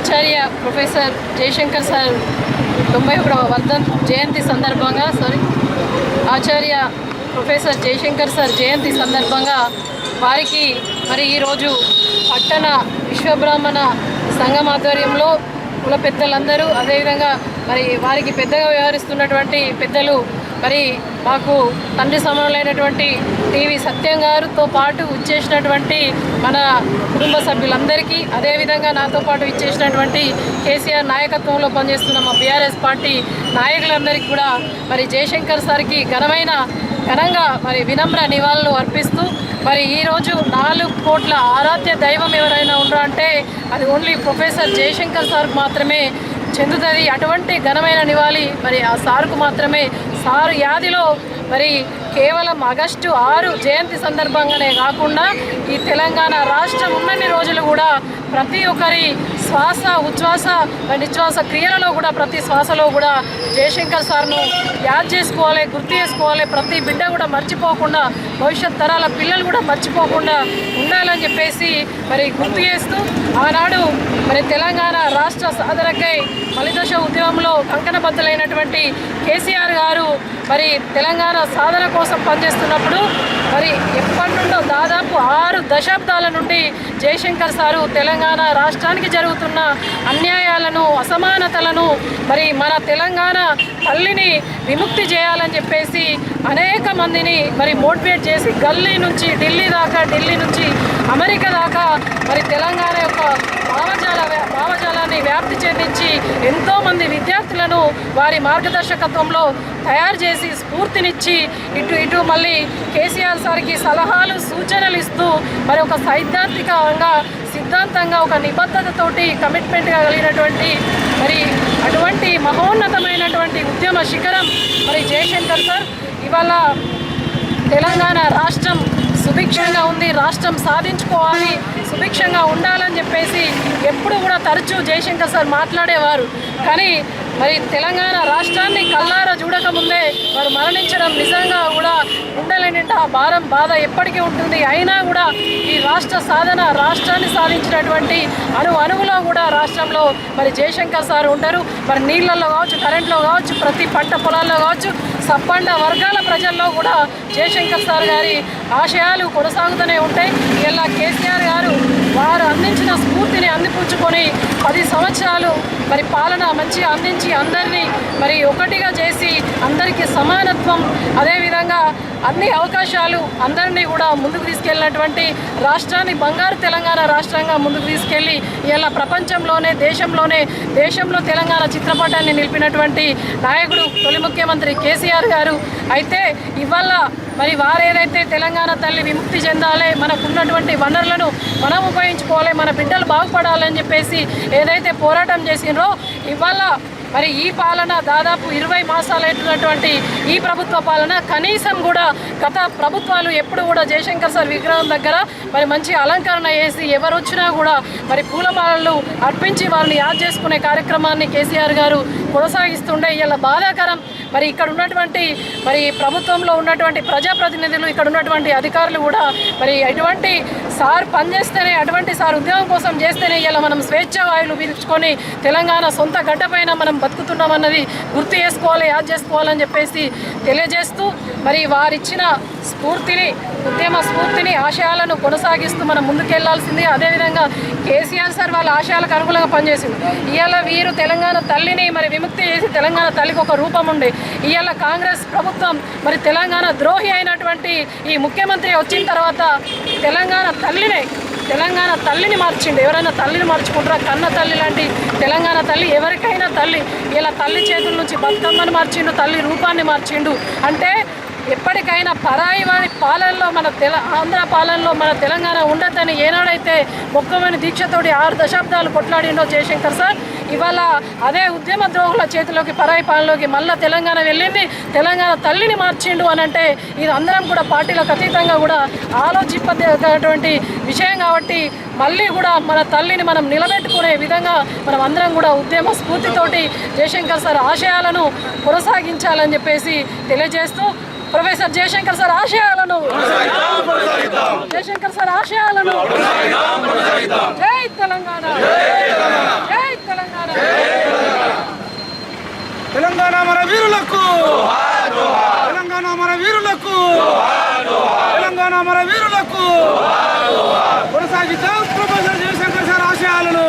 ఆచార్య professor Jayashankar sir తొంభై ఒకటవ వర్ధన్ జయంతి సందర్భంగా sorry Acharya professor Jayashankar sir జయంతి సందర్భంగా వారికి మరి ఈరోజు పట్టణ విశ్వబ్రాహ్మణ సంఘం ఆధ్వర్యంలో కుల పెద్దలందరూ అదేవిధంగా మరి వారికి పెద్దగా వ్యవహరిస్తున్నటువంటి పెద్దలు మరి మాకు తండ్రి సమానులైనటువంటి టీవీ సత్యం గారితో పాటు ఇచ్చేసినటువంటి మన కుటుంబ సభ్యులందరికీ అదేవిధంగా నాతో పాటు ఇచ్చేసినటువంటి కేసీఆర్ నాయకత్వంలో పనిచేస్తున్న మా బీఆర్ఎస్ పార్టీ నాయకులందరికీ కూడా మరి జయశంకర్ సార్కి ఘనమైన ఘనంగా మరి వినమ్ర నివాళులు అర్పిస్తూ మరి ఈరోజు నాలుగు కోట్ల ఆరాధ్య దైవం ఎవరైనా ఉన్నారా అంటే అది ఓన్లీ ప్రొఫెసర్ జయశంకర్ సార్ మాత్రమే చెందుతుంది. అటువంటి ఘనమైన నివాళి మరి ఆ సారుకు మాత్రమే. సారు యాదిలో మరి కేవలం ఆగస్టు ఆరు జయంతి సందర్భంగానే కాకుండా ఈ తెలంగాణ రాష్ట్రం ఉన్నన్ని రోజులు కూడా ప్రతి ఒక్కరి శ్వాస ఉచ్ఛ్వాస నిశ్వాస క్రియలలో కూడా ప్రతి శ్వాసలో కూడా జయశంకర్ సార్ను యాద్ చేసుకోవాలి గుర్తు చేసుకోవాలి. ప్రతి బిడ్డ కూడా మర్చిపోకుండా భవిష్యత్ తరాల పిల్లలు కూడా మర్చిపోకుండా ఉండాలని చెప్పేసి మరి గుర్తు చేస్తూ ఆనాడు మరి తెలంగాణ రాష్ట్ర సాధనకై ఫలిదశ ఉద్యమంలో కంకణబద్ధులైనటువంటి కేసీఆర్ గారు మరి తెలంగాణ సాధన కోసం పనిచేస్తున్నప్పుడు మరి ఎప్పటి నుండో దాదాపు ఆరు దశాబ్దాల నుండి జయశంకర్ సారు తెలంగాణ రాష్ట్రానికి జరుగుతున్న అన్యాయాలను అసమానతలను మరి మన తెలంగాణ తల్లిని విముక్తి చేయాలని చెప్పేసి అనేక మందిని మరి మోటివేట్ చేసి గల్లీ నుంచి ఢిల్లీ దాకా ఢిల్లీ నుంచి అమెరికా దాకా మరి తెలంగాణ యొక్క భావజాల భావజాలాన్ని వ్యాప్తి చెందించి ఎంతోమంది విద్యార్థులను వారి మార్గదర్శకత్వంలో తయారు చేసి స్ఫూర్తినిచ్చి ఇటు ఇటు మళ్ళీ కేసీఆర్ సార్కి సలహాలు సూచనలు ఇస్తూ మరి ఒక సైద్ధాంతికంగా సిద్ధాంతంగా ఒక నిబద్ధతతోటి కమిట్మెంట్గా కలిగినటువంటి మరి అటువంటి మహోన్నతమైనటువంటి ఉద్యమ శిఖరం మరి జయశంకర్ సార్. ఇవాళ తెలంగాణ రాష్ట్రం సుభిక్షంగా ఉంది రాష్ట్రం సాధించుకోవాలి సుభిక్షంగా ఉండాలని చెప్పేసి ఎప్పుడు కూడా తరచూ జయశంకర్ సార్ మాట్లాడేవారు. కానీ మరి తెలంగాణ రాష్ట్రాన్ని కల్లారా చూడకముందే వారు మరణించడం నిజంగా కూడా గుండెల నిండా భారం బాధ ఎప్పటికీ ఉంటుంది. అయినా కూడా ఈ రాష్ట్ర సాధన రాష్ట్రాన్ని సాధించినటువంటి అణు అణువులో కూడా రాష్ట్రంలో మరి జయశంకర్ సార్ ఉంటారు. మరి నీళ్ళల్లో కావచ్చు కరెంట్లో కావచ్చు ప్రతి పంట పొలాల్లో కావచ్చు సబ్బండ వర్గాల ప్రజల్లో కూడా జయశంకర్ సార్ గారి ఆశయాలు కొనసాగుతూనే ఉంటాయి. ఇలా కేసీ గారు వారు అందించిన స్ఫూర్తిని అందిపుచ్చుకొని పది సంవత్సరాలు మరి పాలన మంచి అందించి అందరినీ మరి ఒకటిగా చేసి అందరికీ సమానత్వం అదేవిధంగా అన్ని అవకాశాలు అందరినీ కూడా ముందుకు తీసుకెళ్ళినటువంటి రాష్ట్రాన్ని బంగారు తెలంగాణ రాష్ట్రంగా ముందుకు తీసుకెళ్ళి ఇలా ప్రపంచంలోనే దేశంలోనే దేశంలో తెలంగాణ చిత్రపటాన్ని నిలిపినటువంటి నాయకుడు తొలి ముఖ్యమంత్రి కేసీఆర్ గారు. అయితే ఇవాళ మరి వారేదైతే తెలంగాణ తల్లి విముక్తి చెందాలి మనకు ఉన్నటువంటి వనరులను మనం ఉపయోగించుకోవాలి మన బిడ్డలు బాగుపడాలని చెప్పేసి ఏదైతే పోరాటం చేసినో ఇవాళ మరి ఈ పాలన దాదాపు ఇరవై మాసాలైనటువంటి ఈ ప్రభుత్వ పాలన కనీసం కూడా గత ప్రభుత్వాలు ఎప్పుడు కూడా జయశంకర్ సార్ విగ్రహం దగ్గర మరి మంచి అలంకరణ చేసి ఎవరు వచ్చినా కూడా మరి పూలమాలలు అర్పించి వారిని యాద్ చేసుకునే కార్యక్రమాన్ని కేసీఆర్ గారు కొనసాగిస్తుండే ఇలా బాధాకరం. మరి ఇక్కడ ఉన్నటువంటి మరి ప్రభుత్వంలో ఉన్నటువంటి ప్రజాప్రతినిధులు ఇక్కడ ఉన్నటువంటి అధికారులు కూడా మరి ఎటువంటి సార్ పనిచేస్తేనే అటువంటి సార్ ఉద్యోగం కోసం చేస్తేనే ఇలా మనం స్వేచ్ఛ వాయువులు పీల్చుకొని తెలంగాణ సొంత గడ్డపైన మనం బతుకుతున్నామన్నది గుర్తు చేసుకోవాలి యాద్ చేసుకోవాలని చెప్పేసి తెలియజేస్తూ మరి వారిచ్చిన స్ఫూర్తిని ఉద్యమ స్ఫూర్తిని ఆశయాలను కొనసాగిస్తూ మనం ముందుకెళ్ళాల్సింది అదేవిధంగా కేసీఆర్ సార్ వాళ్ళ ఆశయాలకు అనుకూలంగా పనిచేసింది. ఇవాళ వీరు తెలంగాణ తల్లిని మరి విముక్తి చేసి తెలంగాణ తల్లికి ఒక రూపం ఉండే ఇవాళ కాంగ్రెస్ ప్రభుత్వం మరి తెలంగాణ ద్రోహి అయినటువంటి ఈ ముఖ్యమంత్రి వచ్చిన తర్వాత తెలంగాణ తల్లినే తెలంగాణ తల్లిని మార్చిండు. ఎవరైనా తల్లిని మార్చుకుంటారా? కన్న తల్లి లాంటి తెలంగాణ తల్లి ఎవరికైనా తల్లి. ఇలా తల్లి చేతుల నుంచి బతుకమ్మని మార్చిండు తల్లి రూపాన్ని మార్చిండు. అంటే ఎప్పటికైనా పరాయి వారి పాలనలో మన తెల ఆంధ్ర పాలనలో మన తెలంగాణ ఉండద్దని ఏనాడైతే ముఖ్యమైన దీక్షతోటి ఆరు దశాబ్దాలు కొట్లాడిండో జయశంకర్ సార్ ఇవాళ అదే ఉద్యమ ద్రోహుల చేతిలోకి పరాయి పాలనలోకి మళ్ళీ తెలంగాణ వెళ్ళింది. తెలంగాణ తల్లిని మార్చిండు అని అంటే ఇది అందరం కూడా పార్టీలకు అతీతంగా కూడా ఆలోచింపటువంటి విషయం కాబట్టి మళ్ళీ కూడా మన తల్లిని మనం నిలబెట్టుకునే విధంగా మనం అందరం కూడా ఉద్యమ స్ఫూర్తితోటి జయశంకర్ సార్ ఆశయాలను కొనసాగించాలని చెప్పేసి తెలియజేస్తూ ప్రొఫెసర్ జయశంకర్ సార్ ఆశయాలను. జయశంకర్ సార్ ఆశయాలను. జై తెలంగాణ. జై తెలంగాణ. తెలంగాణ మన వీరులకు. తెలంగాణ మన వీరులకు. తెలంగాణ మన వీరులకు. కొనసాగిద్దాం ప్రొఫెసర్ జయశంకర్ సార్ ఆశయాలను.